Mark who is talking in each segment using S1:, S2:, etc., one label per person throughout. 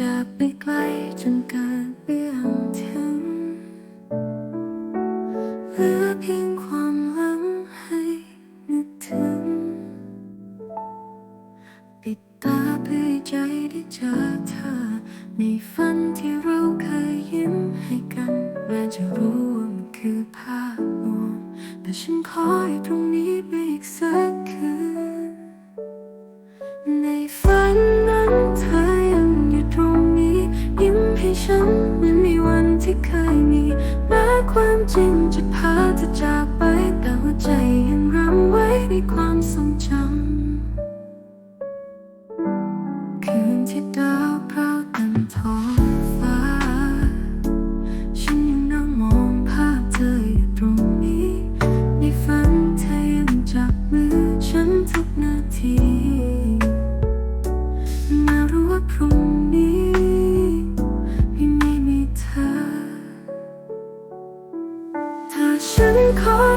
S1: จะไปไกลจนเกินเรื่อง ที่เคยมีแม้ความจริงจะพาเธอจากไปแต่หัวใจยังรำไว้ในความทรงจำคืนที่ดาวพราวเต็มท้อง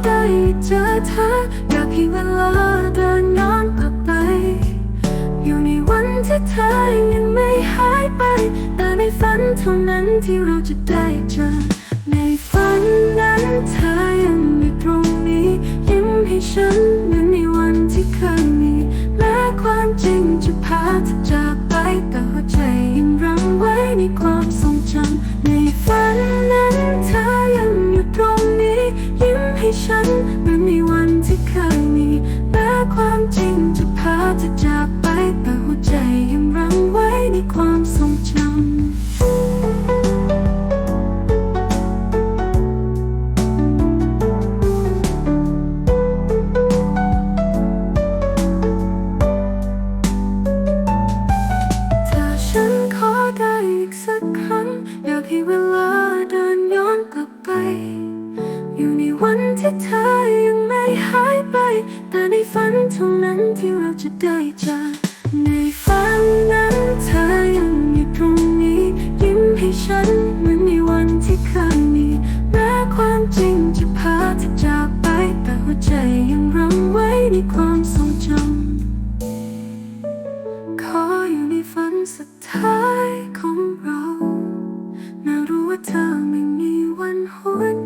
S1: ได้เจอเธออยากให้เวลาเดินย้อนกลับไป อยู่ในวันที่เธอยังไม่หายไป แต่ในฝันเท่านั้นที่เราจะได้เจอ 看 ที่เธอยังไม่หายไป แต่ในฝันเท่านั้นที่เราจะได้เจอในฝันนั้นเธอยังอยู่ตรงนี้ ยิ้มให้ฉันเหมือนในวันที่เคยมีแม้ความจริงจะพาเธอจากไป แต่หัวใจยังรังไว้ในความทรงจำขออยู่ในฝันสุดท้ายของเราแม้รู้ว่าเธอไม่มีวันหวน